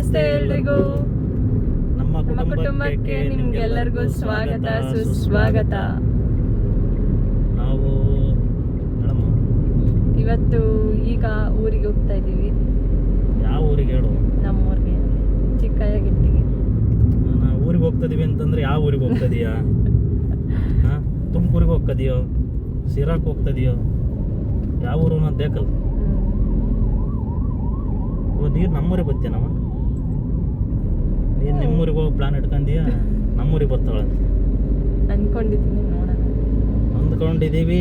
ನಮಸ್ತೆ ಎಲ್ರಿಗೂ. ನಮ್ಮ ಕುಟುಂಬಕ್ಕೆ ನಿಮ್ಗೆಲ್ಲರಿಗೂ ಸ್ವಾಗತ ಸುಸ್ವಾಗತ. ನಾವು ಇವತ್ತು ಈಗ ಊರಿಗೆ ಹೋಗ್ತಾ ಇದ್ದೀವಿ. ಯಾವ ಊರಿಗೆ ಹೇಳು? ನಮ್ಮೂರಿಗೆ ಚಿಕ್ಕಯ್ಯಗಿಟ್ಟಿಗೆ ನಾವು ಊರಿಗೆ ಹೋಗ್ತದೀವಿ ಅಂತಂದ್ರೆ ಯಾವ ಊರಿಗೆ ಹೋಗ್ತದೀಯಾ ಹಾ? ತುಮಕೂರಿಗೆ ಹೋಗ್ತದೀಯೋ ಸಿರಾಕ್ ಹೋಗ್ತದೀಯೋ ಯಾವ ಊರು ಅಂತ ಬೇಕಲ್ಲ. ನೀರು ನಮ್ಮೂರಿಗೆ ಬರ್ತೀನವ ನೀನು ನಿಮ್ಮೂರಿಗೆ ಹೋಗೋ ಪ್ಲಾನ್ ಇಟ್ಕೊಂಡೀಯ? ನಮ್ಮೂರಿಗೆ ಬರ್ತಾಳೆ ಅಂದ್ಕೊಂಡಿದ್ದೀನಿ ನೋಡೋಣ. ಅಂದ್ಕೊಂಡಿದ್ದೀವಿ.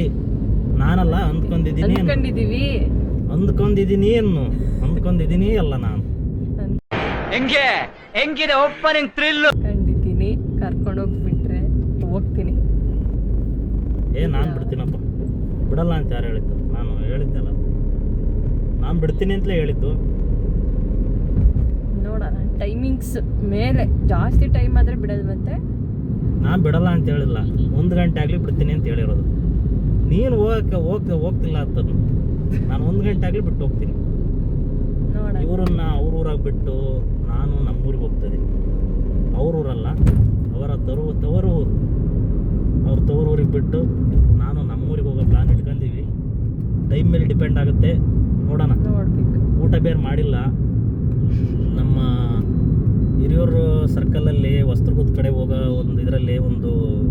ನಾನಲ್ಲ ಅಂದ್ಕೊಂಡಿದ್ದೀನಿ ಅಂದ್ಕೊಂಡಿದ್ದೀವಿ. ಅಂದ್ಕೊಂಡಿದ್ದೀನಿ ಏನು? ಅಂದ್ಕೊಂಡಿದ್ದೀನಿ ಅಲ್ಲ ನಾನು. ಹೆಂಗೆ? ಹೆಂಗಿದೆ ಓಪನಿಂಗ್ ಥ್ರಿಲ್ ಕಂಡಿದ್ದೀನಿ ಕರ್ಕೊಂಡು ಹೋಗ್ಬಿಟ್ರೆ ಹೋಗ್ತೀನಿ. ಏ ನಾನು ಬಿಡ್ತೀನಪ್ಪ. ಬಿಡಲ್ಲ ಅಂತ ಯಾರು ಹೇಳಿದ್ದು? ನಾನು ಹೇಳಿದ್ದೆಲ್ಲ. ನಾನು ಬಿಡ್ತೀನಿ ಅಂತಲೇ ಹೇಳಿದ್ದು. ಟೈಮಿಂಗ್ಸ್ ಮೇಲೆ ಜಾಸ್ತಿ ಟೈಮ್ ಆದ್ರೆ ಬಿಡಲ್ವಂತೆ? ನಾನು ಬಿಡಲ್ಲ ಅಂತ ಹೇಳಿಲ್ಲ. ಒಂದು ಗಂಟೆ ಆಗಲಿ ಬಿಡ್ತೀನಿ ಅಂತ ಹೇಳಿರೋದು. ನೀನು ಹೋಗಕ್ಕೆ ಹೋಗ್ತ ಹೋಗ್ತಿಲ್ಲ ಅಂತ ನಾನು ಒಂದು ಗಂಟೆ ಆಗಲಿ ಬಿಟ್ಟು ಹೋಗ್ತೀನಿ. ಇವರನ್ನ ಅವ್ರ ಊರಾಗ ಬಿಟ್ಟು ನಾನು ನಮ್ಮೂರಿಗೆ ಹೋಗ್ತಿದ್ದೀನಿ. ಅವ್ರ ಊರಲ್ಲ ಅವರ ತವರು ತವರು ಊರು. ಅವ್ರ ತವರು ಊರಿಗೆ ಬಿಟ್ಟು ನಾನು ನಮ್ಮೂರಿಗೆ ಹೋಗೋ ಪ್ಲಾನ್ ಇಟ್ಕೊಂಡಿವಿ ಟೈಮ್ ಮೇಲೆ ಡಿಪೆಂಡ್ ಆಗುತ್ತೆ. ನೋಡೋಣ. ಊಟ ಬೇರೆ ಮಾಡಿಲ್ಲ. ಹಿರಿಯೂರು ಸರ್ಕಲಲ್ಲಿ ವಸ್ತ್ರಗುದ್ ಕಡೆ ಹೋಗೋ ಒಂದು ಇದರಲ್ಲಿ ಒಂದು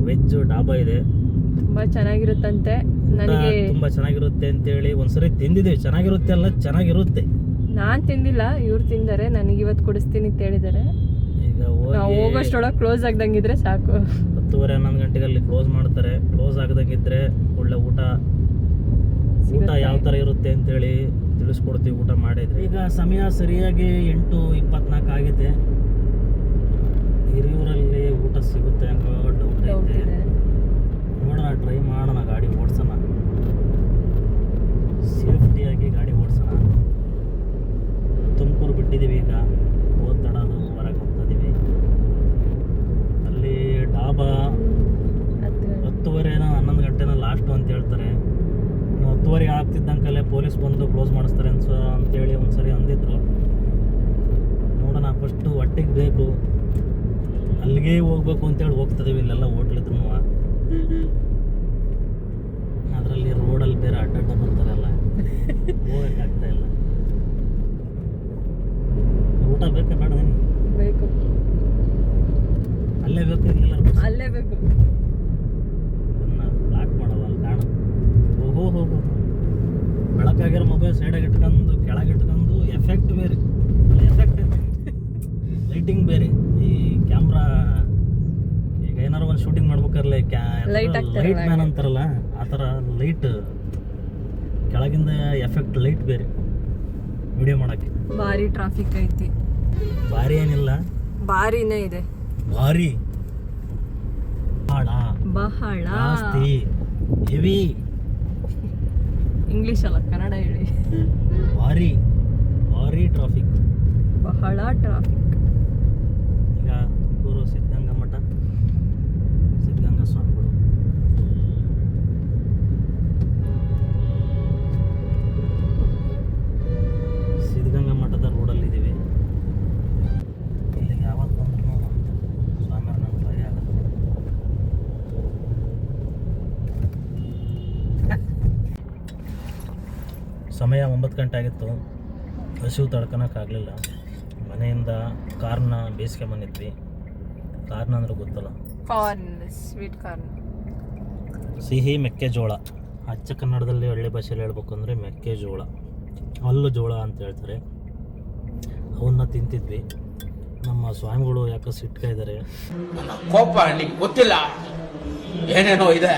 ವೆಜ್ ಡಾಬಾ ಇದೆ. ತುಂಬಾ ಚೆನ್ನಾಗಿರುತ್ತಂತೆ. ನನಗೆ ತುಂಬಾ ಚೆನ್ನಾಗಿರುತ್ತೆ ಅಂತ ಹೇಳಿ ಒಂದ್ಸರಿ ತಿಂದಿದ್ದೀವಿ. ಚೆನ್ನಾಗಿರುತ್ತೆ ಅಲ್ಲ ಚೆನ್ನಾಗಿರುತ್ತೆ. ನಾನ್ ತಿಂದಿಲ್ಲ ಇವ್ರು ತಿಂದರೆ ನನಗೆ ಇವತ್ತು ಕೊಡಿಸ್ತೀನಿ ಅಂತ ಹೇಳಿದ್ದಾರೆ. ಈಗ ನಾವು ಹೋಗಿ ಹೋಗೋಷ್ಟೊಳಗೆ ಕ್ಲೋಸ್ ಆಗ್ದಂಗಿದ್ರೆ ಸಾಕು. ಹತ್ತುವರೆ ಹನ್ನೊಂದು ಗಂಟೆಗೆ ಅಲ್ಲಿ ಕ್ಲೋಸ್ ಮಾಡ್ತಾರೆ. ಕ್ಲೋಸ್ ಆಗದಂಗಿದ್ರೆ ಒಳ್ಳೆ ಊಟ. ಊಟ ಯಾವ ಥರ ಇರುತ್ತೆ ಅಂತೇಳಿ ತಿಳಿಸ್ಕೊಡ್ತೀವಿ ಊಟ ಮಾಡಿದ್ರೆ. ಈಗ ಸಮಯ ಸರಿಯಾಗಿ ಎಂಟು ಇಪ್ಪತ್ನಾಲ್ಕು ಆಗಿದೆ. ಹಿರಿಯೂರಲ್ಲಿ ಊಟ ಸಿಗುತ್ತೆ ಅನ್ನೋ ಡೌಟ್ ಐತೆ ಇದೆ. ನೋಡೋಣ ಟ್ರೈ ಮಾಡೋಣ ಗಾಡಿ ಓಡಿಸೋಣ. ಸೇಫ್ಟಿಯಾಗಿ ಗಾಡಿ ಓಡಿಸೋಣ. ತುಮಕೂರು ಬಿಟ್ಟಿದ್ದೀವಿ ಈಗ ಹೋದ್ ತಡದು ಹೊರಗೆ ಹೋಗ್ತಿದ್ದೀವಿ ಅಲ್ಲಿ ಡಾಬಾ ಅದು ಹತ್ತುವರೆನ ಹನ್ನೊಂದು ಗಂಟೆನ ಲಾಸ್ಟು ಅಂತ ಹೇಳ್ತಾರೆ ಇನ್ನು ಹತ್ತುವರೆಗೆ ಆಗ್ತಿದ್ದಂಕಲ್ಲೇ ಪೊಲೀಸ್ ಬಂದು ಕ್ಲೋಸ್ ಮಾಡಿಸ್ತಾರೆ ಅನ್ಸ ಅಂತೇಳಿ ಒಂದ್ಸರಿ ಅಂದಿದ್ರು ನೋಡೋಣ ಫಸ್ಟು ಹೊಟ್ಟೆಗೆ ಬೇಕು ಅಲ್ಲಿಗೆ ಹೋಗ್ಬೇಕು ಅಂತೇಳಿ ಹೋಗ್ತಿದ್ದೀವಿ ಇಲ್ಲೆಲ್ಲ ಹೋಟ್ಲಿದ್ರು ಅದರಲ್ಲಿ ರೋಡಲ್ಲಿ ಬೇರೆ ಅಡ್ಡಡ್ಡ ಬರ್ತಾರಲ್ಲ. ಹೋಗಕ್ಕಾಗ್ತಾ ಇಲ್ಲ. ಊಟ ಬೇಕಾ ಬೇಡ ಬೇಕು. ಅಲ್ಲೇ ಬೇಕು ಇರಲಿಲ್ಲ ಅಲ್ಲೇ ಬೇಕು. ಬ್ಲಾಕ್ ಮಾಡೋದು ಅಲ್ಲಿ ಕಾಣ ಓಹೋ ಹೋ ಹೋ ಬೆಳಕಾಗಿರೋ ಮೊಬೈಲ್ ಸೈಡಾಗಿ ಇಟ್ಕೊಂಡು ಕೆಳಗೆ ಇಟ್ಕೊಂಡು ಎಫೆಕ್ಟ್ ಬೇರೆ. ಎಫೆಕ್ಟ್ ಲೈಟಿಂಗ್ ಬೇರೆ. ಈ ಕ್ಯಾಮ್ರಾ ಈಗ ಏನಾರು ಒಂದು ಶೂಟಿಂಗ್ ಮಾಡ್ಬೇಕಾದ್ರೆ Light ಹಾಕ್ತಾರಲ್ಲ ಲೈಟ್ ಮ್ಯಾನ್ ಹಾಗೆ. ಅಂತಾರಲ್ಲ ಆ ಥರ ಲೈಟ್ ಕೆಳಗಿಂದ ಎಫೆಕ್ಟ್ ಲೈಟ್ ಬೇರೆ ವಿಡಿಯೋ ಮಾಡೋಕ್ಕೆ. ಭಾರಿ ಟ್ರಾಫಿಕ್ ಐತಿ. ಭಾರಿ ಏನಿಲ್ಲ. ಭಾರಿನೇ ಇದೆ. ಭಾರಿ. ಭಾಳ ಬಹಳ. ಜಾಸ್ತಿ. ಹೆವಿ ಇಂಗ್ಲಿಷ್ ಅಲ್ಲ ಕನ್ನಡ ಹೇಳಿ. ಭಾರಿ. ಭಾರಿ ಟ್ರಾಫಿಕ್ ಬಹಳ ಟ್ರಾಫಿಕ್ ಈಗ ತುಮಕೂರು ಸಿದ್ಧಗಂಗಾ ಮಠ, ಸಿದ್ಧಗಂಗಾ ಸ್ವಾಮಿಗಳು. ಸಿದ್ಧಗಂಗಾ ಮಠದ ರೋಡಲ್ಲಿದ್ದೀವಿ ಇಲ್ಲಿಗೆ ಯಾವತ್ತು ಬಂದ್ರು ಸ್ವಾಮಿಯವ್ರ ನಮ್ಮ ಭಯ ಆಗಲ್ಲ ಸಮಯ ಒಂಬತ್ತು ಗಂಟೆ ಆಗಿತ್ತು. ಹಸಿವು ತಡ್ಕೊಳಕ್ಕಾಗಲಿಲ್ಲ. ಮನೆಯಿಂದ ಕಾರ್ನ ಬೇಯಿಸ್ಕೊಂಬಂದಿದ್ವಿ ಕಾರ್ನ ಅಂದ್ರೆ ಗೊತ್ತಲ್ಲ? Corn sweet corn. ಸಿಹಿ ಮೆಕ್ಕೆಜೋಳ. ಅಚ್ಚ ಕನ್ನಡದಲ್ಲಿ ಹಳ್ಳಿ ಭಾಷೆಯಲ್ಲಿ ಹೇಳ್ಬೇಕು ಅಂದರೆ ಮೆಕ್ಕೆಜೋಳ. ಹಲ್ಲು ಜೋಳ ಅಂತ ಹೇಳ್ತಾರೆ. ಅವನ್ನ ತಿಂತಿದ್ವಿ. ನಮ್ಮ ಸ್ವಾಮಿಗಳು ಯಾಕೆ ಸಿಟ್ಕ ಇದ್ದಾರೆ ಕೋಪ ನಿಮ್ಗೆ ಗೊತ್ತಿಲ್ಲ. ಏನೇನೋ ಇದೆ.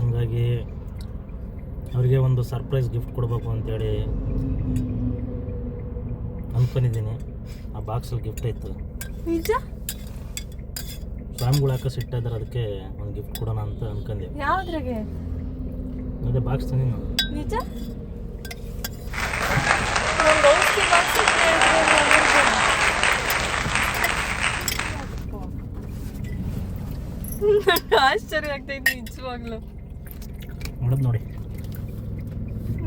ಹಾಗಾಗಿ ಅವರಿಗೆ ಒಂದು ಸರ್ಪ್ರೈಸ್ ಗಿಫ್ಟ್ ಕೊಡಬೇಕು ಅಂತೇಳಿ ಅಂದ್ಕೊಂಡಿದ್ದೀನಿ ಆ ಬಾಕ್ಸಲ್ಲಿ ಗಿಫ್ಟ್ ಇತ್ತು ನಿಜ? ಸ್ವಾಮಿಗಳು ಹಾಕೋ ಅದಕ್ಕೆ ಒಂದು ಗಿಫ್ಟ್ ಕೊಡೋಣ ಅಂತ ಅನ್ಕೊಂಡೆ ಯಾವ್ದ್ರಾಗೆ? ಅದೇ ಬಾಕ್ಸ್ ತಂದಿ ನಾನು ನಿಜ ಆಶ್ಚರ್ಯ ಆಗ್ತೈತಿ ನಿಜವಾಗ್ಲು. ನೋಡೋದು ನೋಡಿ.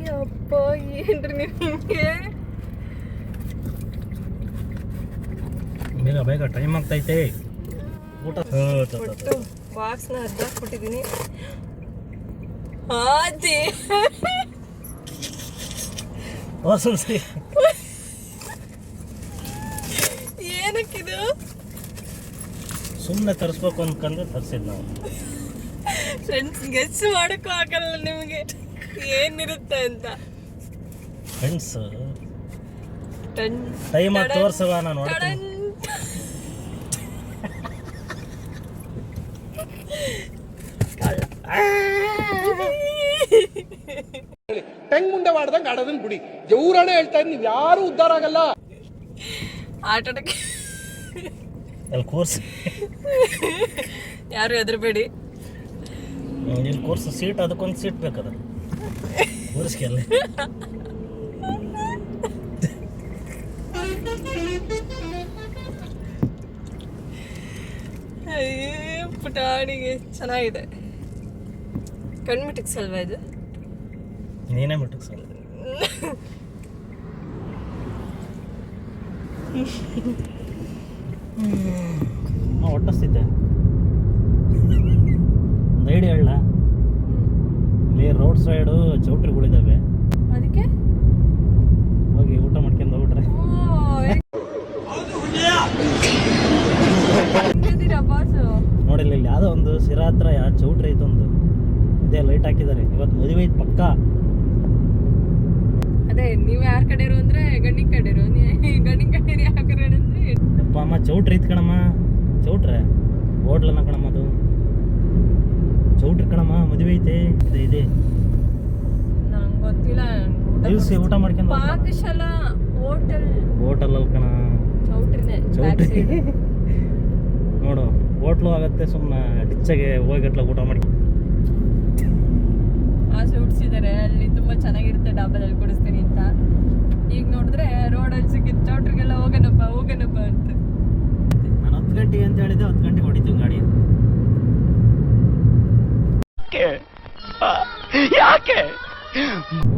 ಯಪ್ಪ ಏನ್ರಿ ನೀವು ಹಿಂಗೆ ಬೇಗ ಬೇಗ ಟೈಮ್ ಆಗ್ತೈತೆ. ತ. ಒಟ್ಟು ಬಾಕ್ಸ್ನ ಹದ್ದಾಕ್ಬಿಟ್ಟಿದ್ದೀನಿ ಹಾಜಿ ಏನಕ್ಕಿದು? ಸುಮ್ಮನೆ ತರಿಸ್ಬೇಕು ಅಂದ್ಕೊಂಡು ತರಿಸಿದ್ ನಾವು. ಫ್ರೆಂಡ್ಸ್ ಗೆಸ್ ಮಾಡೋಕ್ಕೂ ಆಗಲ್ಲ ನಿಮಗೆ. ಏನಿರುತ್ತೆ ಅಂತ. ಫ್ರೆಂಡ್ಸ್ ಟೈಮ್ ತೋರ್ಸವ ನಾನು ನೋಡ್ತೀನಿ. ಟೆಂಗ್ ಮುಂದೆ ಮಾಡ್ದಂಗೆ ಆಡೋದನ್ನ ಬಿಡಿ. ಜೌರಾಣೆ ಹೇಳ್ತಾ ಇದ್ ನೀವು ಯಾರು ಉದ್ಧಾರ ಆಗಲ್ಲ. ಆಟ ಆಡಕ್ಕೆ. ಅಲ್ಲಿ ಕೋರ್ಸ್ ಯಾರು ಹೆದರ್ಬೇಡಿ. ಇಲ್ಲಿ ಕೋರ್ಸ್ ಸೀಟ್ ಅದಕ್ಕೊಂದು ಸೀಟ್ ಬೇಕದ. ಕೋರ್ಸ್ಗೆ ಅಲ್ಲಿ ಅಯ್ಯೋ ಪುಟಾಣಿಗೆ ಚೆನ್ನಾಗಿದೆ. ಕಣ್ಮಿಟಿಕ್ಸಲ್ವಾ ಇದು? ನೀನೇ ಬಿಟ್ಟು ಸರ್ ಒಟ್ಟಿಸ್ತಿದ್ದೆ. ಒಂದು ಐಡಿಯಾ ಹೇಳ. ಇಲ್ಲಿ ರೋಡ್ ಸೈಡು ಚೌಟ್ರಿಗಳಿದ್ದಾವೆ. ಅದಕ್ಕೆ? ಹೋಗಿ ಊಟ ಮಾಡ್ಕೊಂಡು ಹೋಗ್ಬಿಟ್ರೆ. ನೋಡಿಲ್ಲ ಇಲ್ಲಿ ಯಾವುದೋ ಒಂದು ಸಿರಾ ಹತ್ರ ಯಾ ಚೌಟ್ರಿ ಐತೊಂದು. ಇದೇ ಲೈಟ್ ಹಾಕಿದ್ದಾರೆ. ಇವತ್ತು ಮದುವೆ ಐತೆ ಪಕ್ಕ. ಅದೇ ನೀವು ಯಾರ ಕಡೆರು ಅಂದ್ರೆ ಕಡೆ ಕಡೆರು ನೀ ಕಡೆರು ಯಾವ ಕಡೆ ಅಂದ್ರೆ ಅಪ್ಪ ಅಮ್ಮ ಚೌಟ್ರಿ ಐತ್ ಕಣಮ್ಮ. ಚೌಟ್ರ? ಹೋಟ್ಲನ್ನ ಕಣಮ್ಮ ಅದು. ಚೌಟ್ರಿ ಕಣಮ್ಮ ಮದುವೆ ಐತೆ. ಇದೆ ಇದೆ. ನಂಗೆ ಗೊತ್ತಿಲ್ಲ ನಿಲ್ಸಿ ಊಟ ಮಾಡ್ಕೊಂಡು ಪಾಕಶಾಲಾ ಹೋಟೆಲ್. ಹೋಟೆಲಲ್ಲಿ ಕಣ? ಚೌಟ್ರಿನೇ ಚೌಟ್ರಿ. ನೋಡು ಹೋಟ್ಲು ಆಗತ್ತೆ ಸುಮ್ಮನೆ ಡಿಚ್ಚಾಗೆ ಹೋಗಿಟ್ಲ ಊಟ ಮಾಡಿ. ಆಸೆ ಹುಡ್ಸಿದ್ದಾರೆ ಅಲ್ಲಿ ತುಂಬಾ ಚೆನ್ನಾಗಿರುತ್ತೆ ಡಾಬಾದಲ್ಲಿ ಕೊಡಿಸ್ತೀನಿ ಅಂತ. ಈಗ ನೋಡಿದ್ರೆ ರೋಡಲ್ಲಿ ಸಿಕ್ಕಿದ ಚೌಟ್ರಿಗೆಲ್ಲ ಹೋಗನಪ್ಪ ಹೋಗನಪ್ಪ ಅಂತ. ನಾನು ಹತ್ತು ಗಂಟೆಗೆ ಅಂತ ಹೇಳಿದ್ದೆ ಹತ್ತು ಗಂಟೆಗೆ ಹೊಡಿತೀವಿ ಗಾಡಿ.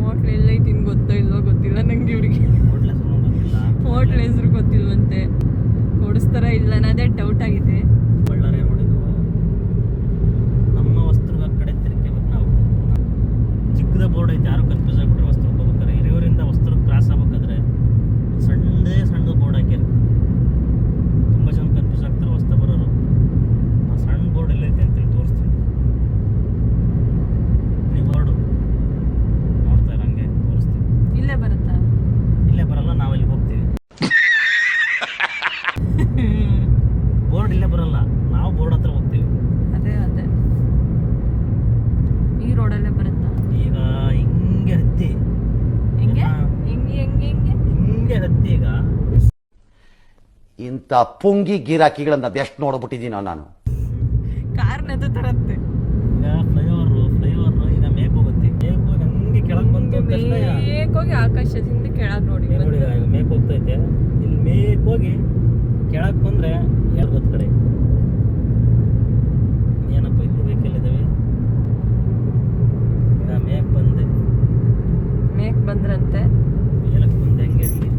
ಹೋಟ್ಲ್ ಎಲ್ಲ ಇನ್ ಗೊತ್ತೋ ಇಲ್ವೋ ಗೊತ್ತಿಲ್ಲ ನಂಗೆ ಇವ್ರಿಗೆ. ಹೋಟ್ಲೆ ಹೋಟ್ಲ್ ಹೆಸರು ಗೊತ್ತಿಲ್ವಂತೆ. ಕೊಡಿಸ್ತಾರ ಇಲ್ಲ ಅನ್ನೋದೇ ಡೌಟ್ ಆಗಿದೆ. ಬೋರ್ಡ್ ಐತೆ ಯಾರು ಕನ್ಫ್ಯೂಸ್ ಆಗ್ಬಿಟ್ರೆ ವಸ್ತ್ರ ಹೋಗ್ಬೇಕಾದ್ರೆ ಹಿರಿಯೂರಿಂದ ವಸ್ತ್ರ ಕ್ರಾಸ್ ಆಗ್ಬೇಕಾದ್ರೆ ಸಣ್ಣದೇ ಸಣ್ಣ ಬೋರ್ಡ್ ಹಾಕ್ಯಾರ ತುಂಬ ಜನ ಕನ್ಫ್ಯೂಸ್ ಆಗ್ತಾರೆ ವಸ್ತ್ರ ಬರೋರು ಆ ಸಣ್ಣ ಬೋರ್ಡ್ ಎಲ್ಲೈತೆ ಅಂತೇಳಿ ತೋರಿಸ್ತೀನಿ ನೀವು ಬೋರ್ಡು ನೋಡ್ತಾ ಇರಂಗೆ ತೋರಿಸ್ತೀನಿ ಇಲ್ಲೇ ಬರುತ್ತಾ ಇಲ್ಲೇ ಬರಲ್ಲ ನಾವು ಇಲ್ಲಿ ಹೋಗ್ತೀವಿ ಬೋರ್ಡ್ ಇಲ್ಲೇ ಬರಲ್ಲ ನಾವು ಬೋರ್ಡ್ ಹತ್ರ ಹೋಗ್ತೀವಿ ಅದೇ ಅದೇ ಈ ರೋಡಲ್ಲೇ ಬರುತ್ತಾ ಈಗ ಹಿಂಗೆ ಹತ್ತಿ ಹೆಂಗೆ ಹಾ. ಹೆಂಗೆ ಹೆಂಗೆ ಹೆಂಗೆ ಹಿಂಗೆ ಹತ್ತಿ ಈಗ ಇಂಥ ಪುಂಗಿ ಗಿರಾಕಿಗಳನ್ನ ಅದೆಷ್ಟು ನೋಡ್ಬಿಟ್ಟಿದ್ದೀನೋ ನಾನು. ಕಾರ್ನದು ತರತ್ತೆ. ಈಗ ಫ್ಲೈಓವರ್ ಫ್ಲೈಓವರ್ ಈಗ ಮೇಕ್ ಹೋಗುತ್ತೆ. ಮೇಕ್ ಹೋಗಿ ಹಂಗೆ ಕೆಳಗೆ ಬಂತು ಅಂದ ಮೇಕ್ ಹೋಗಿ ಆಕಾಶದಿಂದ ಕೆಳಗೆ ನೋಡಿ ನೋಡಿ ಈಗ ಮೇಕ್ ಹೋಗ್ತೈತೆ. ಇಲ್ಲಿ ಮೇಕ್ ಹೋಗಿ ಕೆಳಗೆ ಬಂದ್ರೆ ಎಲ್ಲಿ ಗೊತ್ತ ಕಡೆ. ಏನಪ್ಪ ಇಲ್ಲಿ ವೆಹಿಕಲ್ ಇದ್ದಾವೆ ಈಗ ಮೇಕ್ ಬಂದೆ. ಮೇಕ್ ಬಂದ್ರಂತೆ ಮೇಲಕ್ಕೆ ಬಂದೆ ಹಂಗೆ ಇಲ್ಲಿ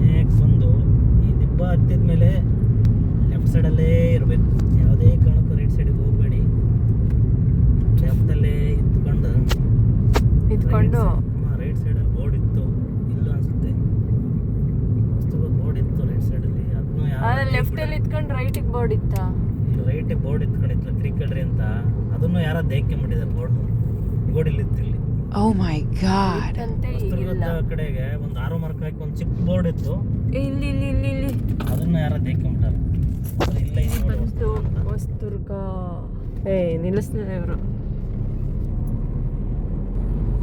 ಮೇಕ್ ಬಂದು ಈ ದಿಬ್ಬ ಹತ್ತಿದ ಮೇಲೆ ಲೆಫ್ಟ್ ಸೈಡಲ್ಲೇ ಇರಬೇಕು. ಯಾವುದೇ ಕಾರಣಕ್ಕೂ ರೈಟ್ ಸೈಡಿಗೆ ಹೋಗಬೇಡಿ. ಲೆಫ್ಟಲ್ಲೇ ಇದ್ಕೊಂಡು ಇದ್ಕೊಂಡು. ರೈಟ್ ಸೈಡಲ್ಲಿ ಬೋರ್ಡ್ ಇತ್ತು. ಇಲ್ಲ ಅನ್ಸುತ್ತೆ. ಬೋರ್ಡ್ ಇತ್ತು ರೈಟ್ ಸೈಡಲ್ಲಿ ಅದನ್ನು ಯಾರ ಲೆಫ್ಟ್ ಅಲ್ಲಿ ಇದ್ಕೊಂಡು ರೈಟಿಗೆ ಬೋರ್ಡ್ ಇತ್ತಾ? ರೈಟ್ ಬೋರ್ಡ್ ಇತ್ಕೊಂಡಿತ್ತು ಕಡ್ರಿ ಅಂತ. ಅದನ್ನು ಯಾರ ಮಾಡಿದ್ದಾರೆ ಬೋರ್ಡ್ ಗೋಡಿ ಇಲ್ಲಿ ಓ ಇಲ್ಲಿ. ಗಾಡ್ ವಸ್ತುರ್ಗದ ಕಡೆಗೆ ಒಂದು ಆರೋ ಮಾರ್ಕ್ ಹಾಕಿ ಒಂದು ಚಿಕ್ಕ ಬೋರ್ಡ್ ಇತ್ತು. ಇಲ್ಲಿ ಇಲ್ಲಿ ಇಲ್ಲಿ ಇಲ್ಲಿ. ಅದನ್ನ ಯಾರ ದೇಯ್ಕೊಂಬಿಟ್ಟಾರೆ ಅದ್ರ ಇಲ್ಲ ಇಲ್ಲಿ ಬಂತು ವಸ್ತು ವಸ್ತುರ್ಗ. ಏ ನಿಲ್ಲಿಸ್ತಿದೆ ಇವರು.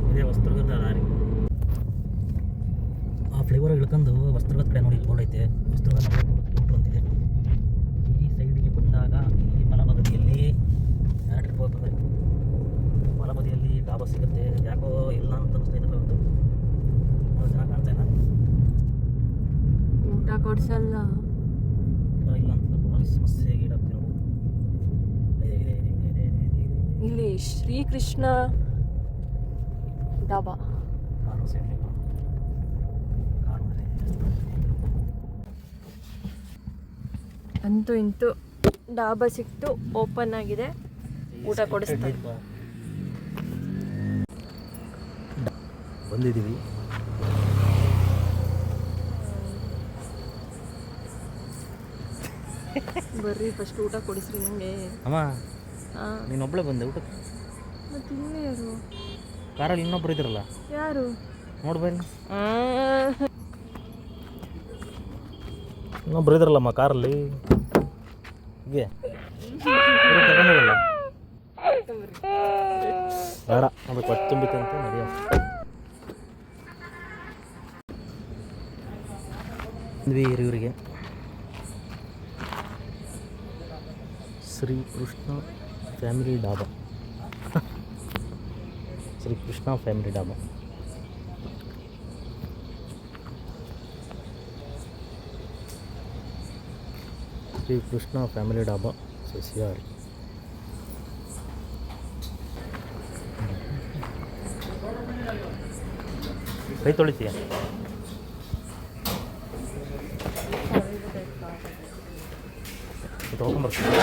ಇದೇ ವಸ್ತ್ರದ ದಾರಿ. ಆ ಫ್ಲೇವರ್ ಇಳ್ಕೊಂಡು ವಸ್ತ್ರದ ಕಡೆ ನೋಡಿ ಬೋರ್ಡ್ ಐತೆ. ಅಂತಿದೆ ಈ ಸೈಡಿಗೆ ಬಂದಾಗ ಈ ಬಲಬದಿಯಲ್ಲಿ ಎರಡು ಟ್ರಿಪ್ ಹೋಗ್ತದೆ ಲಾಭ ಸಿಗುತ್ತೆ ಯಾಕೋ ಇಲ್ಲ ಅಂತ ಅನಿಸ್ತಾ ಒಂದು ಜನ ಕಾಣ್ತಾ ಇಲ್ಲ ಊಟ ಕೊಡ್ಸಲ್ಲ ಇಲ್ಲ ಅಂತ ಸಮಸ್ಯೆ ಈಡಾಗ್ತೀವಿ ಇಲ್ಲಿ ಶ್ರೀಕೃಷ್ಣ ಡಾಬಾ ಅಂತೂ ಇಂತೂ ಡಾಬಾ ಸಿಕ್ತು ಓಪನ್ ಆಗಿದೆ ಊಟ ಕೊಡಿಸ್ತಾರೆ ಬಂದಿದ್ದೀವಿ. ಬರ್ರಿ ಫಸ್ಟ್ ಊಟ ಕೊಡಿಸ್ರಿ ನನಗೆ ಅಮ್ಮ ಹಾಂ. ನೀನೊಬ್ಬಳೇ ಬಂದೆ ಊಟಕ್ಕೆ? ಮತ್ತೆ ಇನ್ನೂ ಯಾರು? ಕಾರಲ್ಲಿ ಇನ್ನೊಬ್ರು ಇದ್ರಲ್ಲ? ಯಾರು? ನೋಡಿ ಬನ್ನಿ ಇನ್ನೊಬ್ರು ಇದ್ರಲ್ಲಮ್ಮ ಕಾರಲ್ಲಿ. ಹೀಗೆ? ಬೇಡ ಅದು ಕೊಟ್ಟು ತುಂಬಿತೆ ಅಂತ ನಡೆಯೋ. ಬಂದ್ವಿ ಇವರಿಗೆ Shri Krishna family dhaba Shri Krishna family dhaba Shri Krishna family dhaba ಸಸ್ಯಾಹಾರಿ ಕೈ ತೊಳಿತೀಯ ತೊಗೊಂಬರ್ತೀನಿ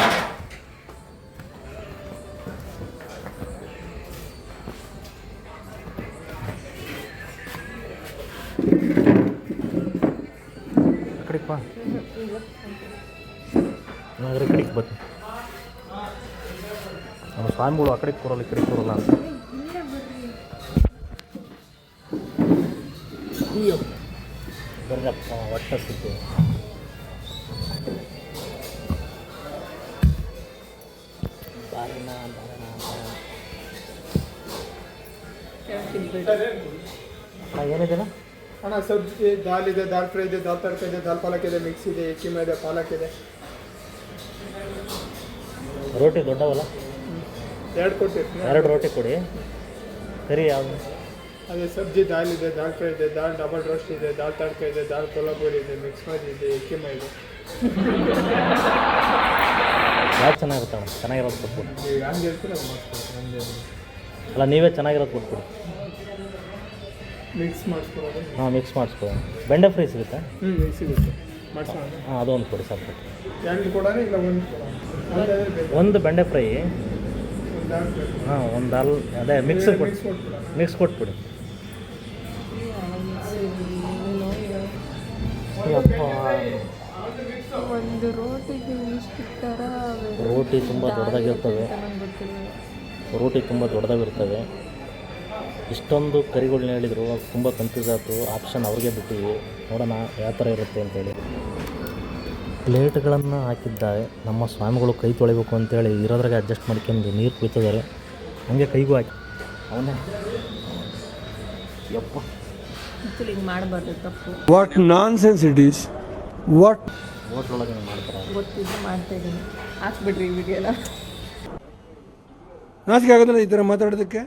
ಆ ಕಡೆಗೆ ಬಾ ನಾನು ಅದ್ರ ಕಡೆಗೆ ಬರ್ತೀನಿ ನಮ್ಮ ಸ್ವಾಮಿಗಳು ಆ ಕಡೆಗೆ ಕೂರಲ್ಲ ಈ ಕಡೆಗೆ ಕೂರಲ್ಲ ಅಂತ ಬರ್ರಪ್ಪ ಒಟ್ಟ ಸಿದ್ದು ಬಾರಣ ಬಾರಣ ಅಣ್ಣ? ಸಬ್ಜಿ ದಾಲ್ ಇದೆ ದಾಲ್ ಫ್ರೈ ಇದೆ ದಾಲ್ ತಡಕ ಇದೆ ದಾಲ್ ಪಾಲಕ್ ಇದೆ ಮಿಕ್ಸ್ ಇದೆ ಕೀಮಾ ಇದೆ ಪಾಲಕ್ ಇದೆ. ರೋಟಿ ದೊಡ್ಡವಲ್ಲ? ಎರಡು ಕೊಟ್ಟಿರ್ತೀನಿ ಎರಡು ರೋಟಿ ಕೊಡಿ. ಸರಿ ಯಾವುದು? ಅದೇ ಸಬ್ಜಿ ದಾಲ್ ಇದೆ ದಾಲ್ ಫ್ರೈ ಇದೆ ದಾಲ್ ಡಬಲ್ ರೋಸ್ಟ್ ಇದೆ ದಾಲ್ ತಡಕ ಇದೆ ದಾಲ್ ಕೊಲ್ಲಾಪುರಿ ಇದೆ ಮಿಕ್ಸ್ ಮಾಡಿ ಇದೆ ಕೀಮಾ ಇದೆ. ಯಾವ್ದು ಚೆನ್ನಾಗಿರುತ್ತೆ ಅಣ್ಣ ಚೆನ್ನಾಗಿರೋದು ಕೊಟ್ಬಿಡಿ. ಅದು ಅಲ್ಲ, ನೀವೇ ಚೆನ್ನಾಗಿರೋದು ಕೊಟ್ಬಿಡಿ. ಮಿಕ್ಸ್ ಹಾಂ ಮಿಕ್ಸ್ ಮಾಡಿಸ್ಕೊಡೋಣ ಬೆಂಡೆ ಫ್ರೈ ಸಿಗುತ್ತಾ? ಸಿಗುತ್ತೆ ಹಾಂ ಕೊಡಿ ಇಲ್ಲ ಒಂದು ಕೊಡೋಣ ಅದಾದ್ರೆ ಒಂದು ಬೆಂಡೆ ಫ್ರೈ. ಹಾಂ, ಒಂದು ಅಲ್ ಅದೇ ಮಿಕ್ಸ್ ಕೊಟ್ಟು ಮಿಕ್ಸ್ ಕೊಟ್ಬಿಡಿ. ರೋಟಿ ತುಂಬ ದೊಡ್ಡದಾಗಿರ್ತವೆ. ರೋಟಿ ತುಂಬ ದೊಡ್ಡದಾಗಿರ್ತವೆ. ಇಷ್ಟೊಂದು ಕರಿಗಳನ್ನ ಹೇಳಿದರು ಅದು ತುಂಬ ಕನ್ಫ್ಯೂಸ್ ಆಯಿತು ಆಪ್ಷನ್ ಅವ್ರಿಗೆ ಬಿಟ್ಟಿವಿ ನೋಡೋಣ ಯಾವ ಥರ ಇರುತ್ತೆ ಅಂತೇಳಿ ಪ್ಲೇಟ್ಗಳನ್ನು ಹಾಕಿದ್ದಾರೆ. ನಮ್ಮ ಸ್ವಾಮಿಗಳು ಕೈ ತೊಳಿಬೇಕು ಅಂತೇಳಿ ಇರೋದ್ರಾಗೆ ಅಡ್ಜಸ್ಟ್ ಮಾಡ್ಕೊಂಡು ನೀರು ಕುಯ್ತಿದ್ದಾರೆ. ಹಂಗೆ ಕೈಗೂ ಹಾಕಿ ಅವನೇ. ಯಪ್ಪ. ಮಾಡಬಾರ್ದು ತಪ್ಪು. ವಾಟ್ ನಾನ್ it ವಾಟ್ What ಹೋಟ್ಲೊಳಗೆ ಮಾಡ್ತಾರೆ. ಗೊತ್ತಿದ್ದು ಮಾಡ್ತಾ ಇದ್ದೀನಿ. ಹಾಕ್ಬಿಡ್ರಿ ಈ ವಿಡಿಯೋನ ನಾಚಿಕೆ ಆಗೋದಿಲ್ಲ ಈ ಥರ ಮಾತಾಡೋದಕ್ಕೆ?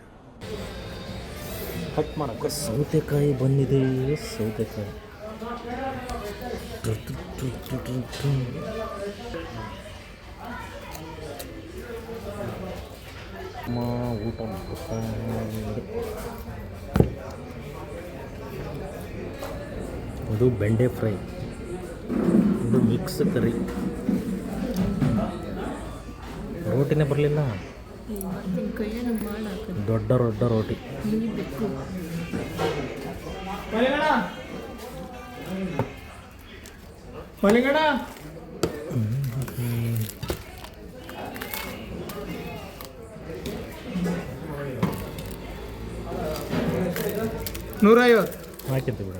ಕಟ್ ಮಾಡೋಕ್ಕೆ. ಸೌತೆಕಾಯಿ ಬಂದಿದೆ ಸೌತೆಕಾಯಿ. ಊಟ ಇದು ಬೆಂಡೆ ಫ್ರೈ. ಇದು ಮಿಕ್ಸ್ ಕರಿ. ರೋಟಿನೇ ಬರಲಿಲ್ಲ. ದೊಡ್ಡ ದೊಡ್ಡ ರೋಟಿ. ನೂರೈವತ್ತು. ಹಾಕಿದ್ದು ಬಿಡ.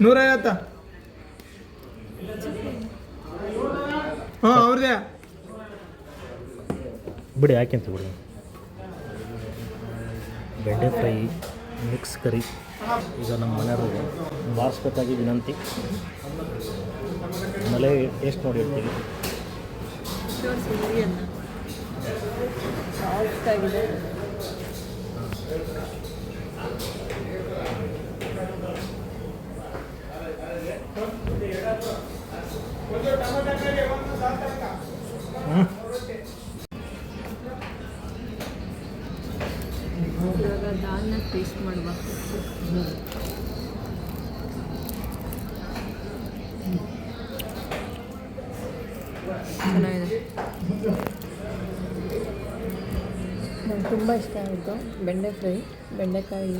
ನೂರೈವತ್ತ? ಹಾಂ ಅವ್ರದ್ದೇ ಬಿಡಿ ಹಾಕಿಂತ ಬಿಡಿ. ಬೆಂಡೆ ಫ್ರೈ, ಮಿಕ್ಸ್ ಕರಿ. ಈಗ ನಮ್ಮ ಮನೆಯವ್ರಿಗೆ ಬಾರಿಸ್ಬೇಕಾಗಿ ವಿನಂತಿ. ಆಮೇಲೆ ಟೇಸ್ಟ್ ನೋಡಿ ಇರ್ತೀವಿ ಟೇಸ್ಟ್ ಮಾಡುವ. ನಂಗೆ ತುಂಬ ಇಷ್ಟ ಆಯಿತು. ಬೆಂಡೆ ಫ್ರೈ, ಬೆಂಡೆಕಾಯಿ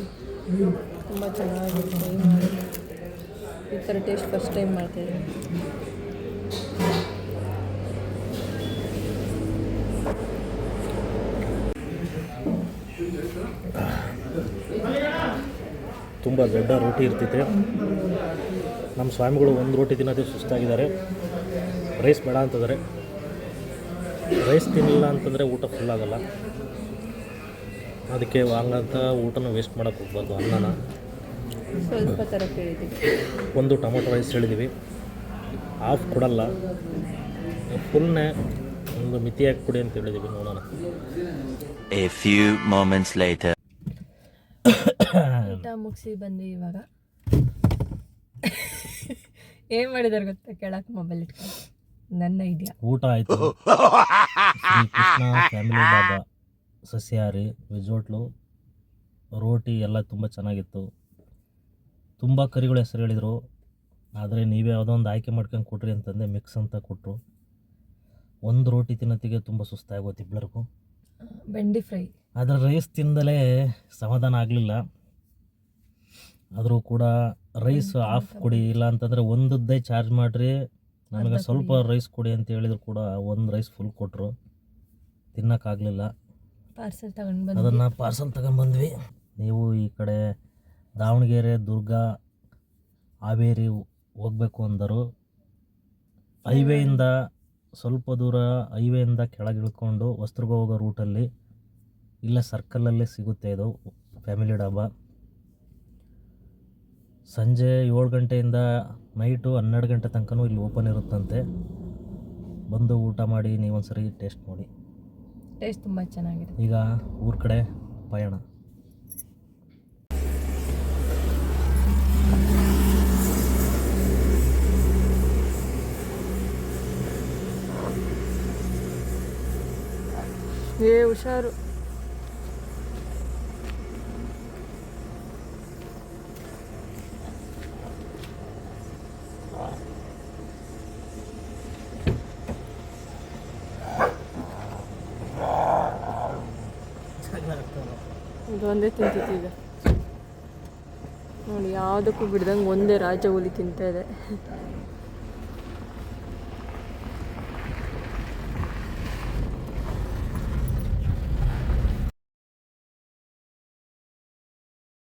ತುಂಬ ಚೆನ್ನಾಗಿ ಫ್ರೈ ಮಾಡಿ ಈ ಥರ ಟೇಸ್ಟ್ ಫಸ್ಟ್ ಟೈಮ್ ಮಾಡ್ತಾಯಿದ್ದೀನಿ ತುಂಬ ದೊಡ್ಡ ರೋಟಿ ಇರ್ತೈತೆ ನಮ್ಮ ಸ್ವಾಮಿಗಳು ಒಂದು ರೋಟಿ ತಿನ್ನೋದೇ ಸುಸ್ತಾಗಿದ್ದಾರೆ. ರೈಸ್ ಬೇಡ ಅಂತಂದರೆ ರೈಸ್ ತಿನ್ನಲಿಲ್ಲ ಅಂತಂದರೆ ಊಟ ಫುಲ್ ಆಗೋಲ್ಲ. ಅದಕ್ಕೆ ಹಂಗಂತ ಊಟನ ವೇಸ್ಟ್ ಮಾಡೋಕ್ಕೆ ಹೋಗ್ಬಾರ್ದು ಅನ್ನನ. ಒಂದು ಟೊಮೊಟೊ ರೈಸ್ ಹೇಳಿದ್ದೀವಿ. ಹಾಫ್ ಕೊಡಲ್ಲ. ಫುಲ್ನೇ ಒಂದು ಮಿತಿಯಾಗಿ ಕೊಡಿ ಅಂತ ಹೇಳಿದ್ದೀವಿ ನೋಡೋಣ. A few moments later. ಮುಗಿಸಿ ಬಂದು ಇವಾಗ. ಏನು ಮಾಡಿದಾರೆ ಗೊತ್ತಾ? ಕೇಳಕ್ಕೆ ಮೊಬೈಲ್ ಇಟ್ಕೊಂಡು. ನನ್ನ ಐಡಿಯಾ ಊಟ ಆಯಿತು. ಫ್ಯಾಮಿಲಿ ಬಾಬಾ ಸಸ್ಯಾಹಾರಿ ವೆಜ್ ಹೋಟ್ಲು ರೋಟಿ ಎಲ್ಲ ತುಂಬ ಚೆನ್ನಾಗಿತ್ತು. ತುಂಬ ಕರಿಗಳು ಹೆಸರು ಹೇಳಿದರು. ಆದರೆ ನೀವೇ ಯಾವುದೋ ಒಂದು ಆಯ್ಕೆ ಮಾಡ್ಕೊಂಡು ಕೊಟ್ರಿ ಅಂತಂದೆ ಮಿಕ್ಸ್ ಅಂತ ಕೊಟ್ಟರು ಒಂದು ರೋಟಿ ತಿನ್ನೋತ್ತಿಗೆ ತುಂಬ ಸುಸ್ತಾಗೋತು ಇಬ್ಬರಿಗೂ ಬೆಂಡಿ ಫ್ರೈ. ಆದರೆ ರೈಸ್ ತಿಂದಲೇ ಸಮಾಧಾನ ಆಗಲಿಲ್ಲ. ಆದರೂ ಕೂಡ ರೈಸ್ ಆಫ್ ಕೊಡಿ ಇಲ್ಲ ಅಂತಂದರೆ ಒಂದದ್ದೇ ಚಾರ್ಜ್ ಮಾಡಿರಿ. ನನಗೆ ಸ್ವಲ್ಪ ರೈಸ್ ಕೊಡಿ ಅಂತ ಹೇಳಿದ್ರು ಕೂಡ ಒಂದು ರೈಸ್ ಫುಲ್ ಕೊಟ್ಟರು ತಿನ್ನೋಕ್ಕಾಗಲಿಲ್ಲ ಪಾರ್ಸೆಲ್ ತಗೊಂಡು ಬಂದು ಅದನ್ನು ಪಾರ್ಸಲ್ ತಗೊಂಡ್ಬಂದ್ವಿ ನೀವು ಈ ಕಡೆ ದಾವಣಗೆರೆ ದುರ್ಗ ಹಾವೇರಿ ಹೋಗಬೇಕು ಅಂದರು. ಹೈವೇಯಿಂದ ಸ್ವಲ್ಪ ದೂರ ಹೈವೇಯಿಂದ ಕೆಳಗೆ ಇಳ್ಕೊಂಡು ವಸ್ತ್ರಗ ಹೋಗೋ ರೂಟಲ್ಲಿ ಇಲ್ಲೇ ಸರ್ಕಲಲ್ಲೇ ಸಿಗುತ್ತೆ ಇದು ಫ್ಯಾಮಿಲಿ ಡಾಬಾ. ಸಂಜೆ ಏಳು ಗಂಟೆಯಿಂದ ನೈಟು ಹನ್ನೆರಡು ಗಂಟೆ ತನಕನೂ ಇಲ್ಲಿ ಓಪನ್ ಇರುತ್ತಂತೆ. ಬಂದು ಊಟ ಮಾಡಿ ನೀವೊಂದು ಸರಿ ಟೇಸ್ಟ್ ನೋಡಿ. ಟೇಸ್ಟ್ ತುಂಬ ಚೆನ್ನಾಗಿದೆ. ಈಗ ಊರ ಕಡೆ ಪಯಣ. ಏ ಹುಷಾರು ಇದು ಒಂದೇ ತಿಂತಿತ್ತು ನೋಡಿ ಯಾವುದಕ್ಕೂ ಬಿಡ್ದಂಗೆ ಒಂದೇ ರಾಜ ಹುಲಿ ತಿಂತಾ ಇದೆ.